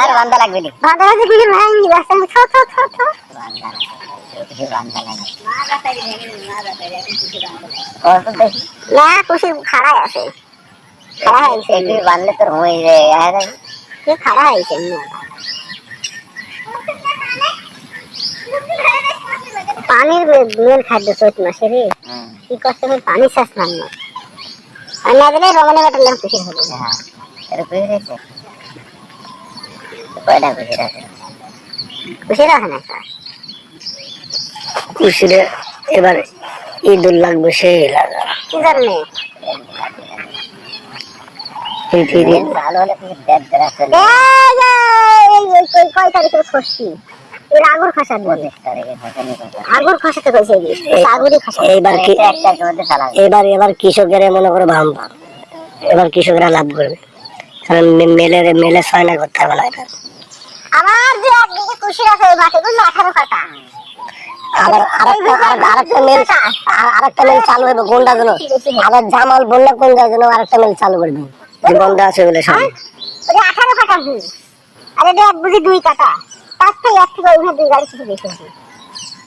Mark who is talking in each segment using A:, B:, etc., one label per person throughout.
A: আর লাগবে নি।
B: থ থ থ থ।
A: লাগবে লাগবে।
B: না আছে। খাড়া
A: তোর আর
B: কি খাড়া পানির মেন খাদ্য চৈত মাসে রে। কি কষ্ট করে পানি চাষ না আর না দিলে রমনে কাটালাম খুশি হবে
A: হ্যাঁ কয়টা বুঝে গেছে
B: খুশি রাখে না একটা
C: এবার ইঁদুর লাগবে সেই লাগা
B: কি
A: ভালো হলে তুমি চলে
B: কয় এর আগুর আগুর খসাতে কইছে কি
C: এবার এবার কৃষকের মনে করে ভাম এবার কৃষকরা লাভ করবে। কারণ মেলে মেলে ছয় না করতে হবে না এটা।
B: আমার যে একদিকে খুশি আছে ওই মাঠে বুঝলো? আঠারো কাটা
C: আরেকটা আর- আরেকটা মেল চালু হবে গোন্ডা গুলো আবার জামাল বললে কোনটা গুলো আরেকটা মেল চালু করবে গোন্ডা আছে বলে
B: সামনে। আঠারো কাটা আর আরে দেখ বুঝি দুই কাটা তার থেকে এক থেকে ওইভাবে দুই গাড়ি কিছু বেশি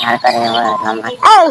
A: ধার করে লম্বা
B: এই